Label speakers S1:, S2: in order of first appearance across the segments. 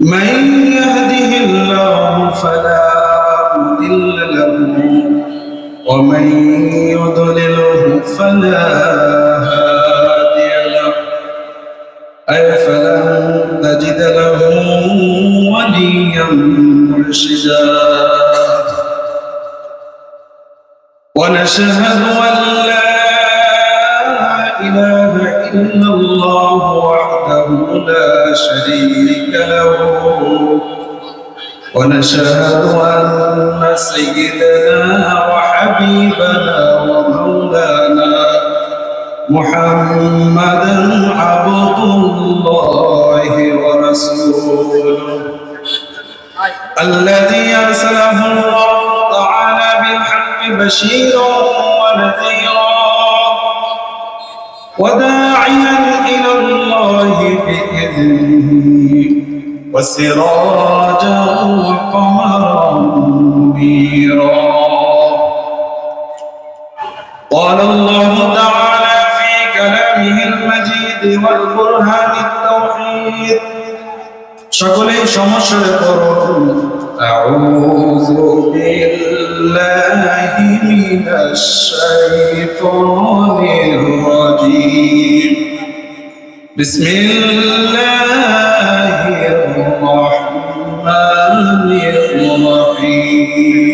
S1: من يهده الله فلا مضل له ومن يضلله فلا هادي له. أي فلن تجد له وليا مرشدا. ونشهد أن لا إله إلا الله وحده لا شريك له. ونشهد أن سيدنا وحبيبنا ومولانا محمدا عبد الله ورسوله. الذي أرسله الله تعالى بالحق بشيرا وسراجا وقمرا منيرا قال الله تعالى في كلامه المجيد والبرهان التوحيد شكلي شمشر قرون أعوذ بالله من الشيطان الرجيم بسم الله الرحيم.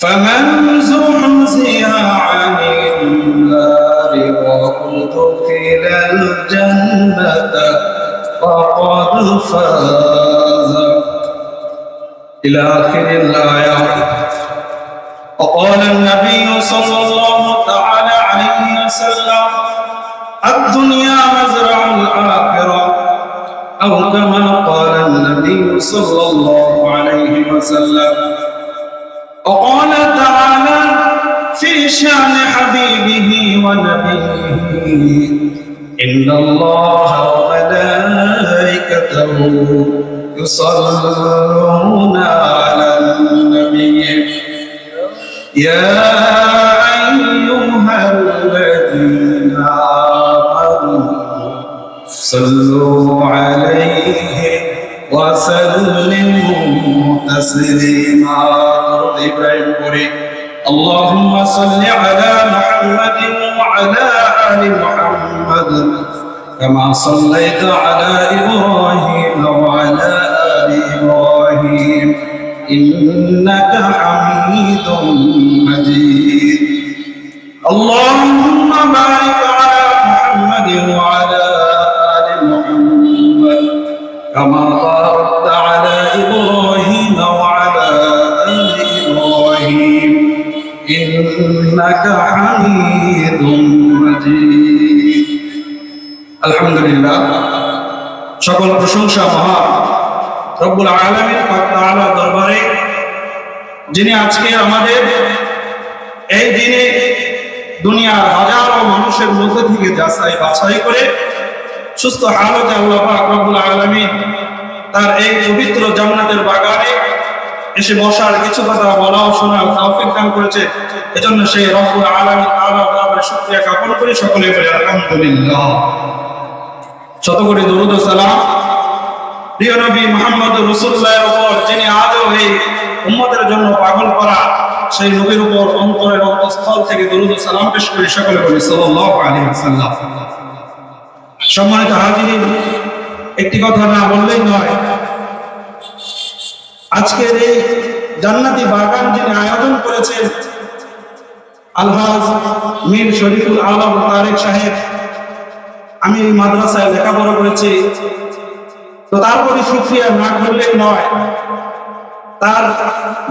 S1: فمن زحزح عن النار وأدخل الجنة فقد فاز. إلى آخر الآية. وقال النبي صلى الله تعالى عليه وسلم الدنيا مزرع الآخرة أو كما صلى الله عليه وسلم. وقال تعالى في شأن حبيبه ونبيه إن الله وملائكته يصلون على النبي. يا أيها الذين آمنوا صلوا عليه تسليما إبراهيم قري اللهم صل على محمد وعلى آل محمد كما صليت على إبراهيم وعلى آل إبراهيم إنك حميد مجيد. اللهم بارك إنك حميد مجيد الحمد لله সকল প্রশংসা মহা রব্বুল আলমীর তাআলা দরবারে যিনি আজকে আমাদের এই দিনে দুনিয়ার হাজারো মানুষের মধ্যে থেকে যাচাই বাছাই করে সুস্থ হালতে আল্লাহ পাক রব্বুল আলামিন তার এই পবিত্র জান্নাতের বাগানে এসে বসার কিছু কথা বলা ও শোনার তৌফিক দান করেছে। এজন্য সেই রব্বুল আলামিন তাআলা দরবারে শুকরিয়া জ্ঞাপন করে। সকলে বলে, আলহামদুলিল্লাহ। শত কোটি দরুদ ও সালাম। প্রিয় নবী মুহাম্মদ রাসূলুল্লাহর উপর, যিনি আজও এই উম্মতের জন্য পাগল করা, সেই নবীর উপর অন্তরের অন্তঃস্থল থেকে দরুদ ও সালাম পেশ করে। সকলে বলি, সাল্লাল্লাহু আলাইহি ওয়াসাল্লাম। সম্মানিত হাজিরিন, একটি কথা না বললেই নয় আজকের এই জান্নাতি বাগান যিনি আয়োজন করেছেন, আলহাজ মীর শরীফুল আলম তারেক সাহেব, আমি মাদ্রাসায় লেখাপড়া করেছি। তো তারপরে সুক্রিয়া না করলেই নয়, তার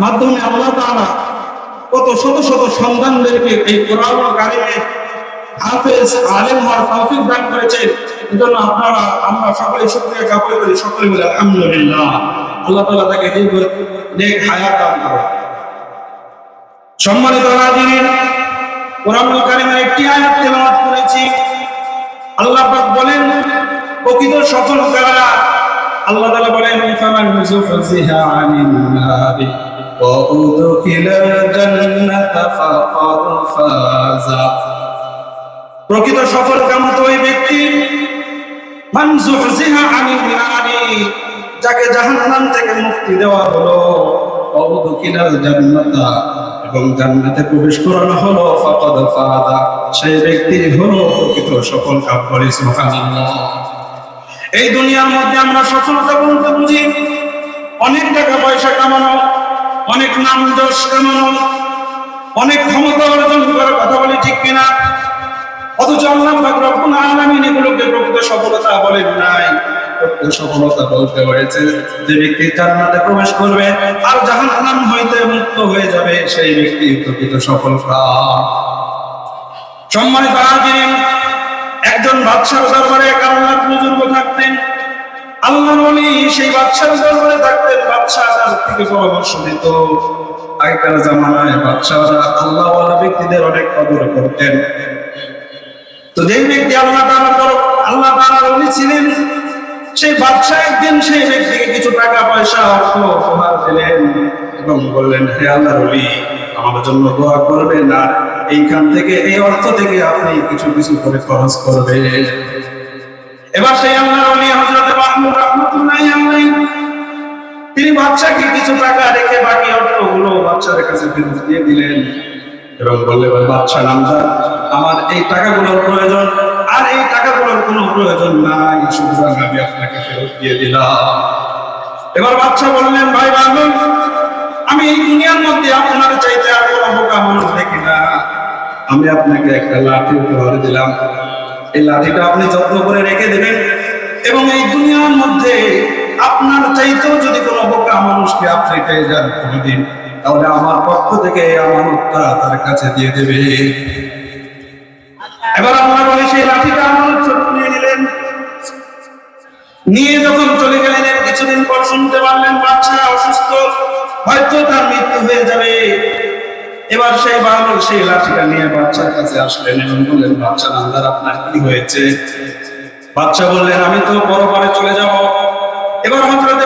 S1: মাধ্যমে আল্লাহ তাআলা কত শত শত সন্তানদেরকে এই কোরআন কারিমে হাফেজ, আলেম হওয়ার তৌফিক দান করেছেন। এজন্য আপনারা, আমরা সকলে শুকরিয়া জ্ঞাপন করি, সকলে বলে আলহামদুলিল্লাহ। আল্লাহ তালা তাকে নেক দান করে সম্মানিত কোরআনুল কারীমের একটি আয়াত তেলাওয়াত করেছি। আল্লাহ পাক বলেন, প্রকৃত সফল কারা আল্লাহ বলেন আনিন জান্নাতা ফাকাদ ফাজা। প্রকৃত সফল কাম ওই ব্যক্তি মান যুহজিহা আনিন নারি যাকে জাহান্নাম থেকে মুক্তি দেওয়া হলো উদখিলাল জান্নাতা এবং জান্নাতে প্রবেশ করানো হলো সেই ব্যক্তি হলো প্রকৃত সফল সুবহানাল্লাহ। এই দুনিয়ার মধ্যে আমরা সফলতা বলতে বুঝি। অনেক টাকা পয়সা কামানো, অনেক নাম যশ কামানো, অনেক ক্ষমতা অর্জন করার কথা বলি ঠিক কিনা? অথচ আল্লাহ রব্বুল আলামিন এগুলোকে প্রকৃত সফলতা বলেন নাই। সফলতা বলতে হয়েছে যে ব্যক্তি জান্নাতে প্রবেশ করবে আর জাহান্নাম হইতে মুক্ত হয়ে যাবে, সেই ব্যক্তি প্রকৃত সফলতা সম্মানিত হাজিরিন, একজন বাদশার দরবারে আল্লাহর বুজুর্গ থাকতেন। আল্লাহর ওলি সেই বাদশার দরবারে থাকতেন, বাদশাহ তার থেকে পরামর্শ দিত আগেকার জামানায় বাদশাহরা আল্লাহওয়ালা ব্যক্তিদের অনেক কদর করতেন। তো যেই ব্যক্তি আল্লাহ তরফ আল্লাহ তাআলার ওলি ছিলেন সেই বাচ্চা একদিন সেই ব্যক্তিকে কিছু টাকা পয়সা অর্থ উপহার দিলেন এবং বললেন, হে আল্লাহ ওলি, আমার জন্য দোয়া করবেন আর এইখান থেকে, এই অর্থ থেকে আপনি কিছু কিছু করে খরচ করবেন। এবার সেই আল্লাহর ওলি হযরত মাহমুদ রাহমাতুল্লাহি তিনি বাচ্চাকে কিছু টাকা রেখে বাকি অর্থগুলো বাচ্চার কাছে ফেরত দিয়ে দিলেন এবং বললেন বাচ্চা নামদার, আমার এই টাকাগুলোর প্রয়োজন আর এই টাকাগুলোর কোনো প্রয়োজন নাই। সুতরাং আমি আপনাকে ফেরত দিয়ে দিলাম। এবার বাচ্চা বললেন, ভাই বাবুল আমি এই দুনিয়ার মধ্যে আপনার চাইতে আর কোনো বোকা মানুষ দেখি না। আমি আপনাকে একটা লাঠি উপহার দিলাম। এই লাঠিটা আপনি যত্ন করে রেখে দেবেন এবং এই দুনিয়ার মধ্যে আপনার চাইতেও যদি কোনো বোকা মানুষকে আপনি পেয়ে যান কোনোদিন, তাহলে আমার পক্ষ থেকে আমার আমানতটা তার কাছে দিয়ে দেবে। এবার আমরা বলি সেই লাঠিটা ছোট নিয়ে নিলেন। নিয়ে যখন চলে গেলেন, কিছুদিন পর শুনতে পারলেন বাচ্চা অসুস্থ। হয়তো তার মৃত্যু হয়ে যাবে। এবার সেই সেই লাঠিটা নিয়ে বাচ্চার কাছে আসলেন এবং বললেন, বাচ্চা নান্দার আপনার কি হয়েছে? বাচ্চা বললেন, আমি তো পরপারে চলে যাব। এবার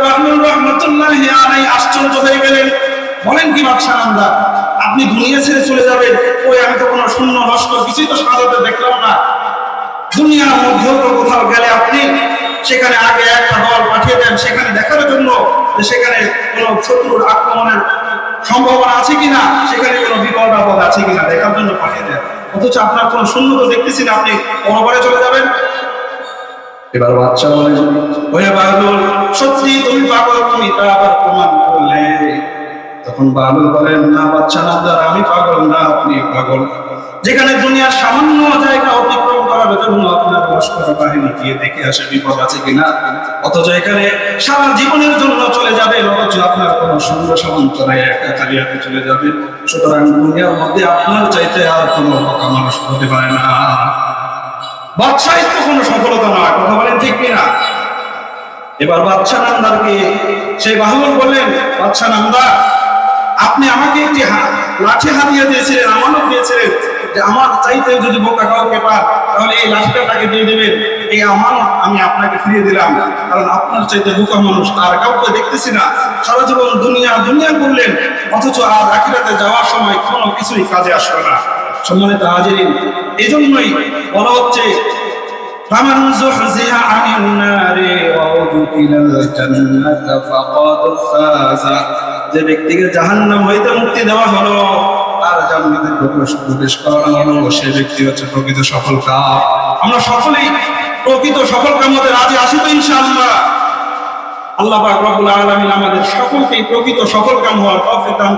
S1: বাহলুল রহমাতুল্লাহি আশ্চর্য হয়ে গেলেন। বলেন কি বাচ্চা নান্দা আপনি দুনিয়া ছেড়ে চলে যাবেন। ওই আমি তো কোনো শূন্য লস্কর কিছুই তো সাজাতে দেখলাম না। দুনিয়ার মধ্যেও তো কোথাও গেলে আপনি সেখানে আগে একটা দল পাঠিয়ে দেন সেখানে দেখার জন্য যে সেখানে কোনো শত্রুর আক্রমণের সম্ভাবনা আছে কিনা সেখানে কোনো বিপদ আপদ আছে কিনা দেখার জন্য পাঠিয়ে দেন। অথচ আপনার কোনো শূন্য তো দেখতেছি না আপনি অনবরে চলে যাবেন। এবার বাচ্চা বলে ওহে বাহাদুর সত্যি তুমি পাগল তুমি তা আবার প্রমাণ করলে। তখন বাহাদুর বলেন, না বাচ্চা, না দ্বারা আমি পাগল, না আপনি পাগল। যেখানে দুনিয়ার সামান্য জায়গা অতিক্রম করার জন্য আপনার লস্কর বাহিনী গিয়ে দেখে আসে বিপদ আছে কিনা। অথচ এখানে সারা জীবনের জন্য চলে যাবে, অথচ আপনার কোনো সঙ্গ সমান্তরায় একা খালি হাতে চলে যাবে। সুতরাং দুনিয়ার মধ্যে আপনার চাইতে আর কোনো বোকা মানুষ হতে পারে না। বাদশাহিত্য কোনো সফলতা নয় কথা বলেন ঠিক কিনা? এবার বাচ্চা নামদারকে সেই বাহুল বললেন, বাচ্চা নামদার আপনি আমাকে একটি হা- লাঠি হাতিয়ে দিয়েছিলেন আমানত দিয়েছিলেন যে আমার চাইতে যদি বোকা কাউকে পান তাহলে এই লাঠিটা তাকে দিয়ে দেবেন এই আমানত আমি আপনাকে ফিরিয়ে দিলাম কারণ আপনার চাইতে বোকা মানুষ আর কাউকে দেখতেছি না সারা জীবন দুনিয়া দুনিয়া করলেন অথচ আর আখিরাতে যাওয়ার সময় কোনো কিছুই কাজে আসবে না সম্মানিত হাজিরিন এই জন্যই বলা হচ্ছে فمن زحزح عن النار وأدخل الجنة فقد فاز যে ব্যক্তিকে জাহান্নাম হইতে মুক্তি দেওয়া হলো জান্নাতে প্রবেশ প্রবেশ করানো হলো। সে ব্যক্তি হচ্ছে প্রকৃত সফল কাম। আমরা সকলেই প্রকৃত সফল কামদের আজ আসি ইনশাআল্লাহ। আল্লাহ পাক রব্বুল আলামিন আমাদের সকলকে প্রকৃত সফল কাম হওয়ার তৌফিক দান।